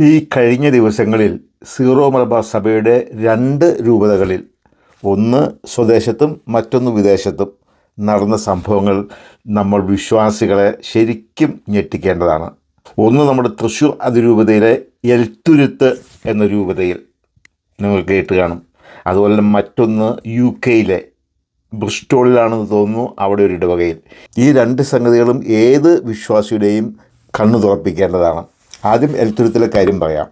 ഈ കഴിഞ്ഞ ദിവസങ്ങളിൽ സീറോ മലബാർ സഭയുടെ രണ്ട് രൂപതകളിൽ ഒന്ന് സ്വദേശത്തും മറ്റൊന്ന് വിദേശത്തും നടന്ന സംഭവങ്ങൾ നമ്മൾ വിശ്വാസികളെ ശരിക്കും ഞെട്ടിക്കേണ്ടതാണ്. ഒന്ന് നമ്മുടെ തൃശ്ശൂർ അതിരൂപതയിലെ എൽത്തുരുത്ത് എന്ന രൂപതയിൽ നിങ്ങൾ കേട്ട് കാണും. അതുപോലെ മറ്റൊന്ന് യു കെയിലെ ബ്രിസ്റ്റോളിലാണെന്ന് തോന്നുന്നു അവിടെ ഒരു ഇടവകയിൽ. ഈ രണ്ട് സംഗതികളും ഏത് വിശ്വാസിയുടെയും കണ്ണു തുറപ്പിക്കേണ്ടതാണ്. ആദ്യം എൽത്തുരുത്തിലെ കാര്യം പറയാം.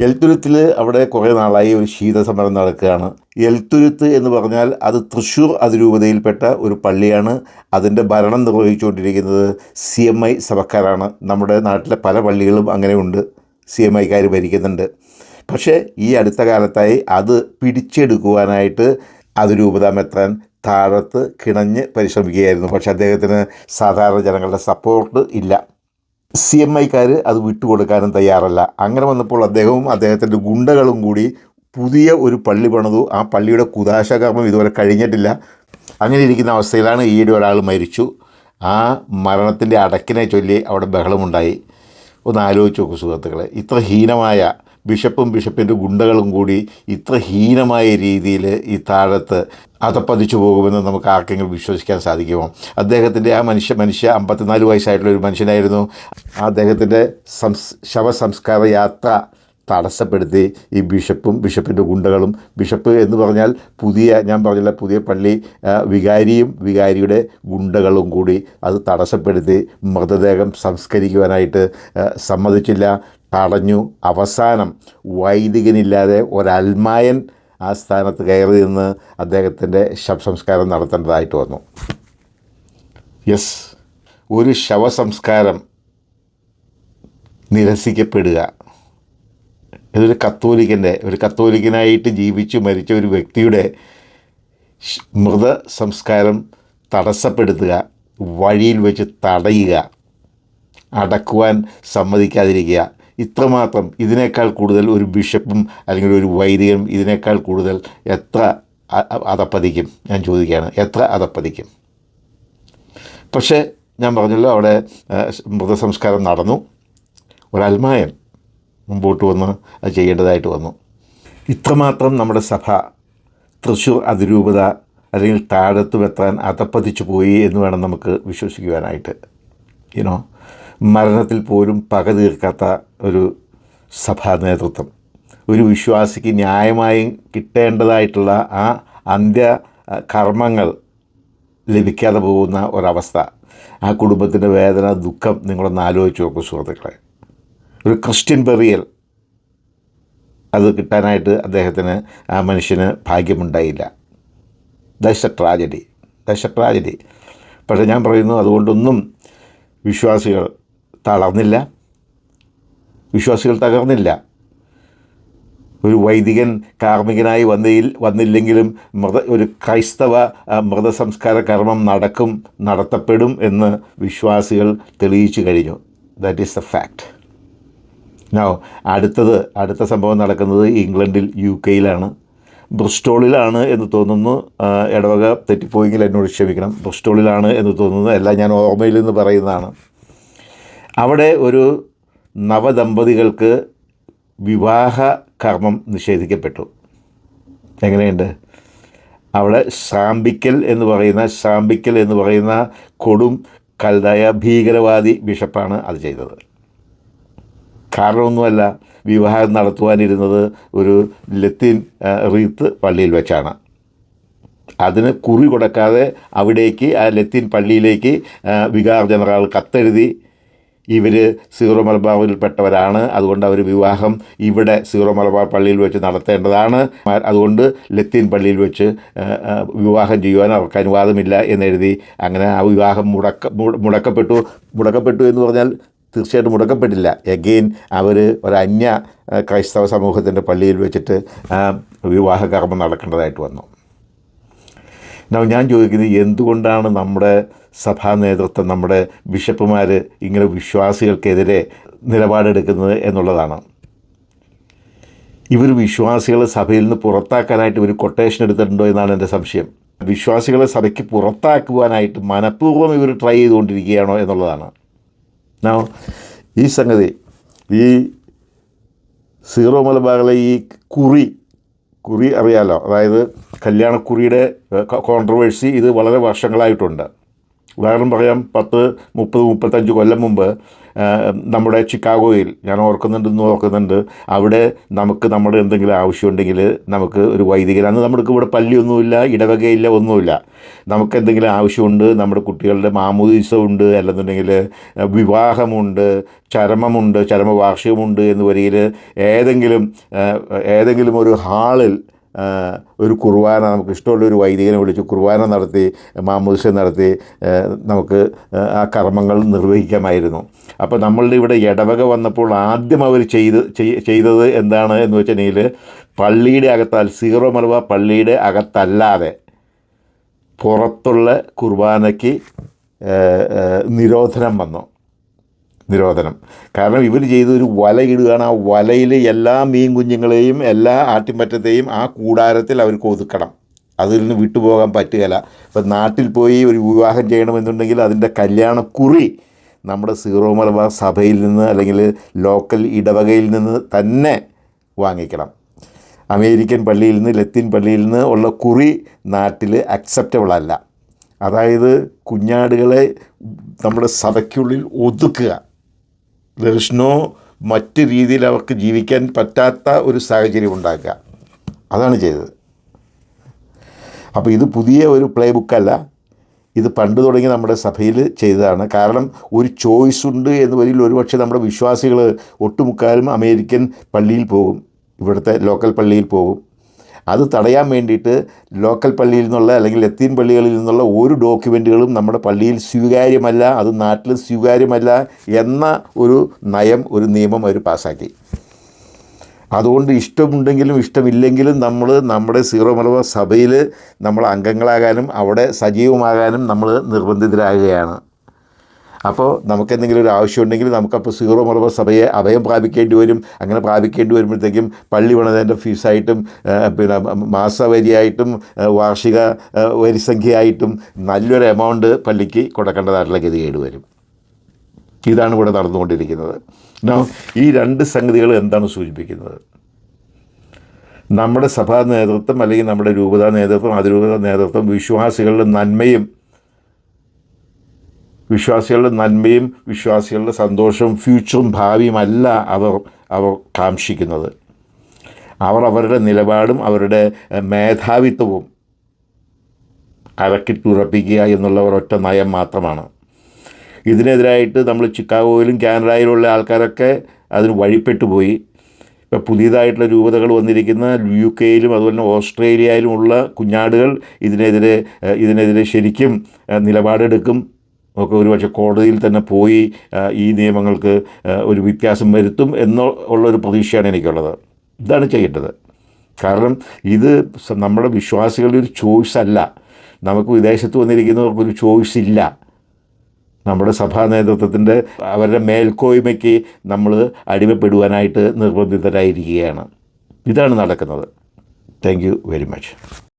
എൽത്തുരുത്തിൽ അവിടെ കുറേ നാളായി ഒരു ശീതസമരം നടക്കുകയാണ്. എൽത്തുരുത്ത് എന്ന് പറഞ്ഞാൽ അത് തൃശ്ശൂർ അതിരൂപതയിൽപ്പെട്ട ഒരു പള്ളിയാണ്. അതിന്റെ ഭരണം നിർവഹിച്ചുകൊണ്ടിരിക്കുന്നത് സി എം ഐ സഭക്കാരാണ്. നമ്മുടെ നാട്ടിലെ പല പള്ളികളും അങ്ങനെയുണ്ട് സി എം ഐക്കാർ ഭരിക്കുന്നുണ്ട്. പക്ഷേ ഈ അടുത്ത കാലത്തായി അത് പിടിച്ചെടുക്കുവാനായിട്ട് അതിരൂപത മെത്താൻ താഴത്ത് കിണഞ്ഞ് പരിശ്രമിക്കുകയായിരുന്നു. പക്ഷേ അദ്ദേഹത്തിന് സാധാരണ ജനങ്ങളുടെ സപ്പോർട്ട് ഇല്ല. സി എം ഐക്കാർ അത് വിട്ടുകൊടുക്കാനും തയ്യാറല്ല. അങ്ങനെ വന്നപ്പോൾ അദ്ദേഹവും അദ്ദേഹത്തിന്റെ ഗുണ്ടകളും കൂടി പുതിയ ഒരു പള്ളി പണിതു. ആ പള്ളിയുടെ കുദാശകർമ്മം ഇതുവരെ കഴിഞ്ഞിട്ടില്ല. അങ്ങനെ ഇരിക്കുന്ന അവസ്ഥയിലാണ് ഈയിടെ ഒരാൾ മരിച്ചു. ആ മരണത്തിന്റെ അടക്കിനെ ചൊല്ലി അവിടെ ബഹളമുണ്ടായി. ഒന്ന് ആലോചിച്ച് നോക്കൂ സുഹൃത്തുക്കളെ ഇത്ര ഹീനമായ ബിഷപ്പും ബിഷപ്പിന്റെ ഗുണ്ടകളും കൂടി ഇത്ര ഹീനമായ രീതിയിൽ ഈ താഴത്ത് അതപ്പതിച്ചു പോകുമെന്ന് നമുക്ക് ആർക്കെങ്കിലും വിശ്വസിക്കാൻ സാധിക്കുമോ? അദ്ദേഹത്തിന്റെ ആ മനുഷ്യ മനുഷ്യ അമ്പത്തിനാല് വയസ്സായിട്ടുള്ള ഒരു മനുഷ്യനായിരുന്നു. അദ്ദേഹത്തിന്റെ സംസ് ശവസംസ്കാര യാത്ര തടസ്സപ്പെടുത്തി ഈ ബിഷപ്പും ബിഷപ്പിന്റെ ഗുണ്ടകളും. ബിഷപ്പ് എന്ന് പറഞ്ഞാൽ പുതിയ ഞാൻ പറഞ്ഞില്ല പുതിയ പള്ളി വികാരിയും വികാരിയുടെ ഗുണ്ടകളും കൂടി അത് തടസ്സപ്പെടുത്തി മൃതദേഹം സംസ്കരിക്കുവാനായിട്ട് സമ്മതിച്ചില്ല. തടഞ്ഞു. അവസാനം വൈദികനില്ലാതെ ഒരൽമായൻ ആ സ്ഥാനത്ത് കയറി നിന്ന് അദ്ദേഹത്തിന്റെ ശവസംസ്കാരം നടത്തേണ്ടതായിട്ട് വന്നു. യെസ് ഒരു ശവസംസ്കാരം നിരസിക്കപ്പെടുക. ഇതൊരു കത്തോലിക്കന്റെ ഒരു കത്തോലിക്കനായിട്ട് ജീവിച്ചു മരിച്ച ഒരു വ്യക്തിയുടെ മൃത സംസ്കാരം തടസ്സപ്പെടുത്തുക വഴിയിൽ വെച്ച് തടയുക അടക്കുവാൻ സമ്മതിക്കാതിരിക്കുക ഇത്രമാത്രം ഇതിനേക്കാൾ കൂടുതൽ ഒരു ബിഷപ്പും അല്ലെങ്കിൽ ഒരു വൈദികനും ഇതിനേക്കാൾ കൂടുതൽ എത്ര അതപ്പതിക്കും ഞാൻ ചോദിക്കുകയാണ്. എത്ര അതപ്പതിക്കും പക്ഷേ ഞാൻ പറഞ്ഞല്ലോ അവിടെ മൃതസംസ്കാരം നടന്നു. ഒരൽമായൻ മുമ്പോട്ട് വന്ന് അത് ചെയ്യേണ്ടതായിട്ട് വന്നു. ഇത്രമാത്രം നമ്മുടെ സഭ തൃശ്ശൂർ അതിരൂപത അല്ലെങ്കിൽ താഴത്ത് വെത്താൻ അതപ്പതിച്ചു പോയി എന്ന് വേണം നമുക്ക് വിശ്വസിക്കുവാനായിട്ട്. യുനോ മരണത്തിൽ പോലും പക തീർക്കാത്ത ഒരു സഭാ നേതൃത്വം. ഒരു വിശ്വാസിക്ക് ന്യായമായും കിട്ടേണ്ടതായിട്ടുള്ള ആ അന്ത്യ കർമ്മങ്ങൾ ലഭിക്കാതെ പോകുന്ന ഒരവസ്ഥ ആ കുടുംബത്തിന്റെ വേദന ദുഃഖം നിങ്ങളൊന്ന് ആലോചിച്ച് നോക്കും സുഹൃത്തുക്കളെ. ഒരു ക്രിസ്ത്യൻ ബെറിയൽ അത് കിട്ടാനായിട്ട് അദ്ദേഹത്തിന് ആ മനുഷ്യന് ഭാഗ്യമുണ്ടായില്ല. ദശ ട്രാജഡി. ദശ ട്രാജഡി. പക്ഷേ ഞാൻ പറയുന്നു അതുകൊണ്ടൊന്നും വിശ്വാസികൾ തളർന്നില്ല. വിശ്വാസികൾ തകർന്നില്ല. ഒരു വൈദികൻ കാർമ്മികനായി വന്നതിൽ വന്നില്ലെങ്കിലും മൃത ഒരു ക്രൈസ്തവ മൃതസംസ്കാര കർമ്മം നടക്കും നടത്തപ്പെടും എന്ന് വിശ്വാസികൾ തെളിയിച്ചു കഴിഞ്ഞു. That is a fact no അടുത്തത് അടുത്ത സംഭവം നടക്കുന്നത് ഇംഗ്ലണ്ടിൽ യു കെയിലാണ് ബ്രിസ്റ്റോളിലാണ് എന്ന് തോന്നുന്നു. ഇടവക തെറ്റിപ്പോയെങ്കിൽ എന്നോട് ക്ഷമിക്കണം. ബ്രിസ്റ്റോളിലാണ് എന്ന് തോന്നുന്നു. എല്ലാം ഞാൻ ഓർമ്മയിൽ നിന്ന് പറയുന്നതാണ്. അവിടെ ഒരു നവദമ്പതികൾക്ക് വിവാഹ കർമ്മം നിഷേധിക്കപ്പെട്ടു. എങ്ങനെയുണ്ട്? അവിടെ സാമ്പിക്കൽ എന്ന് പറയുന്ന സാമ്പിക്കൽ എന്ന് പറയുന്ന കൊടും കൽതായ ഭീകരവാദി ബിഷപ്പാണ് അത് ചെയ്തത്. കാരണമൊന്നുമല്ല വിവാഹം നടത്തുവാനിരുന്നത് ഒരു ലത്തീൻ റീത്ത് പള്ളിയിൽ വെച്ചാണ്. അതിന് കുറി കൊടുക്കാതെ അവിടേക്ക് ആ ലത്തീൻ പള്ളിയിലേക്ക് വികാർ ജനറൽ കത്തെഴുതി ഇവർ സീറോ മലബാറിൽപ്പെട്ടവരാണ്. അതുകൊണ്ട് അവർ വിവാഹം ഇവിടെ സീറോ മലബാർ പള്ളിയിൽ വെച്ച് നടത്തേണ്ടതാണ്. അതുകൊണ്ട് ലത്തീൻ പള്ളിയിൽ വെച്ച് വിവാഹം ചെയ്യുവാൻ അവർക്ക് അനുവാദമില്ല എന്നെഴുതി അങ്ങനെ ആ വിവാഹം മുടക്ക മുടക്കപ്പെട്ടു. മുടക്കപ്പെട്ടു എന്ന് പറഞ്ഞാൽ തീർച്ചയായിട്ടും മുടക്കപ്പെട്ടില്ല എഗെയിൻ അവർ ഒരു അന്യ ക്രൈസ്തവ സമൂഹത്തിന്റെ പള്ളിയിൽ വെച്ചിട്ട് വിവാഹകർമ്മം വിവാഹ നടക്കേണ്ടതായിട്ട് വന്നു. ഞാൻ ചോദിക്കുന്നത് എന്തുകൊണ്ടാണ് നമ്മുടെ സഭാ നേതൃത്വം നമ്മുടെ ബിഷപ്പുമാർ ഇങ്ങനെ വിശ്വാസികൾക്കെതിരെ നിലപാടെടുക്കുന്നത് എന്നുള്ളതാണ്. ഇവർ വിശ്വാസികളെ സഭയിൽ നിന്ന് പുറത്താക്കാനായിട്ട് ഇവർ കൊട്ടേഷൻ എടുത്തിട്ടുണ്ടോ എന്നാണ് എന്റെ സംശയം. വിശ്വാസികളെ സഭയ്ക്ക് പുറത്താക്കുവാനായിട്ട് മനഃപൂർവം ഇവർ ട്രൈ ചെയ്തുകൊണ്ടിരിക്കുകയാണോ എന്നുള്ളതാണ്. ഈ സംഗതി ഈ സീറോ മലബാറിലെ ഈ കുറി കുറി അറിയാലോ. അതായത് കല്യാണക്കുറിയുടെ കോൺട്രവേഴ്സി ഇത് വളരെ വർഷങ്ങളായിട്ടുണ്ട്. ഉദാഹരണം പറയാം പത്ത് മുപ്പത് മുപ്പത്തഞ്ച് കൊല്ലം മുമ്പ് നമ്മുടെ ചിക്കാഗോയിൽ ഞാൻ ഓർക്കുന്നുണ്ട് എന്ന് ഓർക്കുന്നുണ്ട് അവിടെ നമുക്ക് നമ്മുടെ എന്തെങ്കിലും ആവശ്യമുണ്ടെങ്കിൽ നമുക്ക് ഒരു വൈദികൻ അന്ന് നമ്മുടെ ഇവിടെ പല്ലിയൊന്നുമില്ല ഇടവകയില്ല ഒന്നുമില്ല. നമുക്ക് എന്തെങ്കിലും ആവശ്യമുണ്ട് നമ്മുടെ കുട്ടികളുടെ മാമോദീസമുണ്ട് അല്ലെന്നുണ്ടെങ്കിൽ വിവാഹമുണ്ട് ചരമമുണ്ട് ചരമവാർഷികമുണ്ട് എന്ന് വരിയിൽ ഏതെങ്കിലും ഏതെങ്കിലും ഒരു ഹാളിൽ ഒരു കുർബാന നമുക്ക് ഇഷ്ടമുള്ള ഒരു വൈദികനെ വിളിച്ച് കുർബാന നടത്തി മാമൂസ നടത്തി നമുക്ക് ആ കർമ്മങ്ങൾ നിർവഹിക്കാമായിരുന്നു. അപ്പോൾ നമ്മളുടെ ഇവിടെ ഇടവക വന്നപ്പോൾ ആദ്യം അവർ ചെയ്ത് ചെയ്- ചെയ്തത് എന്താണ് എന്ന് വെച്ചിട്ടുണ്ടെങ്കിൽ പള്ളിയുടെ അകത്താൽ സീറോ മലബാർ പള്ളിയുടെ അകത്തല്ലാതെ പുറത്തുള്ള കുർബാനയ്ക്ക് നിരോധനം വന്നു. നിരോധനം. കാരണം ഇവർ ചെയ്തൊരു വലയിടുകയാണ് ആ വലയിൽ എല്ലാ മീൻ കുഞ്ഞുങ്ങളെയും എല്ലാ ആട്ടിൻപറ്റത്തെയും ആ കൂടാരത്തിൽ അവർക്ക് ഒതുക്കണം അതിൽ നിന്ന് വിട്ടുപോകാൻ പറ്റുകയില്ല. ഇപ്പം നാട്ടിൽ പോയി ഒരു വിവാഹം ചെയ്യണമെന്നുണ്ടെങ്കിൽ അതിന്റെ കല്യാണക്കുറി നമ്മുടെ സീറോ മലബാർ സഭയിൽ നിന്ന് അല്ലെങ്കിൽ ലോക്കൽ ഇടവകയിൽ നിന്ന് തന്നെ വാങ്ങിക്കണം. അമേരിക്കൻ പള്ളിയിൽ നിന്ന് ലത്തീൻ പള്ളിയിൽ നിന്ന് ഉള്ള കുറി നാട്ടിൽ അക്സെപ്റ്റബിൾ അല്ല. അതായത് കുഞ്ഞാടുകളെ നമ്മുടെ സഭയ്ക്കുള്ളിൽ ഒതുക്കുക. ദർശനോ മറ്റ് രീതിയിൽ അവർക്ക് ജീവിക്കാൻ പറ്റാത്ത ഒരു സാഹചര്യം ഉണ്ടാക്കുക. അതാണ് ചെയ്തത്. അപ്പോൾ ഇത് പുതിയ ഒരു പ്ലേ ബുക്കല്ല ഇത് പണ്ട് തുടങ്ങി നമ്മുടെ സഭയിൽ ചെയ്തതാണ്. കാരണം ഒരു ചോയ്സ് ഉണ്ട് എന്ന് വരിൽ ഒരുപക്ഷെ നമ്മുടെ വിശ്വാസികൾ ഒട്ടുമുക്കാലും അമേരിക്കൻ പള്ളിയിൽ പോകും. ഇവിടുത്തെ ലോക്കൽ പള്ളിയിൽ പോകും. അത് തടയാൻ വേണ്ടിയിട്ട് ലോക്കൽ പള്ളിയിൽ നിന്നുള്ള അല്ലെങ്കിൽ ലത്തീൻ പള്ളികളിൽ നിന്നുള്ള ഒരു ഡോക്യുമെന്റുകളും നമ്മുടെ പള്ളിയിൽ സ്വീകാര്യമല്ല അത് നാട്ടിൽ സ്വീകാര്യമല്ല എന്ന ഒരു നയം ഒരു നിയമം അവർ പാസ്സാക്കി. അതുകൊണ്ട് ഇഷ്ടമുണ്ടെങ്കിലും ഇഷ്ടമില്ലെങ്കിലും നമ്മൾ നമ്മുടെ സീറോ മലബാർ സഭയിൽ നമ്മൾ അംഗങ്ങളാകാനും അവിടെ സജീവമാകാനും നമ്മൾ നിർബന്ധിതരാകുകയാണ്. അപ്പോൾ നമുക്ക് എന്തെങ്കിലും ഒരു ആവശ്യമുണ്ടെങ്കിൽ നമുക്കപ്പോൾ സീറോ മലബാർ സഭയെ അഭയം പ്രാപിക്കേണ്ടി വരും. അങ്ങനെ പ്രാപിക്കേണ്ടി വരുമ്പോഴത്തേക്കും പള്ളി പണിതതിന്റെ ഫീസായിട്ടും പിന്നെ മാസവരിയായിട്ടും വാർഷിക വരിസംഖ്യയായിട്ടും നല്ലൊരു എമൗണ്ട് പള്ളിക്ക് കൊടുക്കേണ്ടതായിട്ടുള്ള ഗതികേട് വരും. ഇതാണ് ഇവിടെ നടന്നുകൊണ്ടിരിക്കുന്നത്. ഈ രണ്ട് സംഗതികൾ എന്താണ് സൂചിപ്പിക്കുന്നത്? നമ്മുടെ സഭാ നേതൃത്വം അല്ലെങ്കിൽ നമ്മുടെ രൂപതാ നേതൃത്വം അതിരൂപതാ നേതൃത്വം വിശ്വാസികളുടെ നന്മയും വിശ്വാസികളുടെ നന്മയും വിശ്വാസികളുടെ സന്തോഷവും ഫ്യൂച്ചറും ഭാവിയുമല്ല അവർ അവർ കാക്ഷിക്കുന്നത്. അവർ അവരുടെ നിലപാടും അവരുടെ മേധാവിത്വവും അരക്കിട്ടുറപ്പിക്കുക എന്നുള്ള ഒരൊറ്റ നയം മാത്രമാണ്. ഇതിനെതിരായിട്ട് നമ്മൾ ചിക്കാഗോയിലും കാനഡയിലുള്ള ആൾക്കാരൊക്കെ അതിന് വഴിപ്പെട്ടു പോയി. ഇപ്പോൾ പുതിയതായിട്ടുള്ള രൂപതകൾ വന്നിരിക്കുന്ന യു കെയിലും അതുപോലെ തന്നെ ഓസ്ട്രേലിയയിലുമുള്ള കുഞ്ഞാടുകൾ ഇതിനെതിരെ ഇതിനെതിരെ ശരിക്കും നിലപാടെടുക്കും. ഒക്കെ ഒരുപക്ഷെ കോടതിയിൽ തന്നെ പോയി ഈ നിയമങ്ങൾക്ക് ഒരു വ്യത്യാസം വരുത്തും എന്നുള്ളൊരു പ്രതീക്ഷയാണ് എനിക്കുള്ളത്. ഇതാണ് ചെയ്യേണ്ടത്. കാരണം ഇത് നമ്മുടെ വിശ്വാസികളുടെ ഒരു ചോയ്സ് അല്ല. നമുക്ക് വിദേശത്ത് വന്നിരിക്കുന്നവർക്കൊരു ചോയ്സ് ഇല്ല. നമ്മുടെ സഭാ നേതൃത്വത്തിന്റെ അവരുടെ മേൽക്കോയ്മയ്ക്ക് നമ്മൾ അടിമപ്പെടുവാനായിട്ട് നിർബന്ധിതരായിരിക്കുകയാണ്. ഇതാണ് നടക്കുന്നത്. Thank very much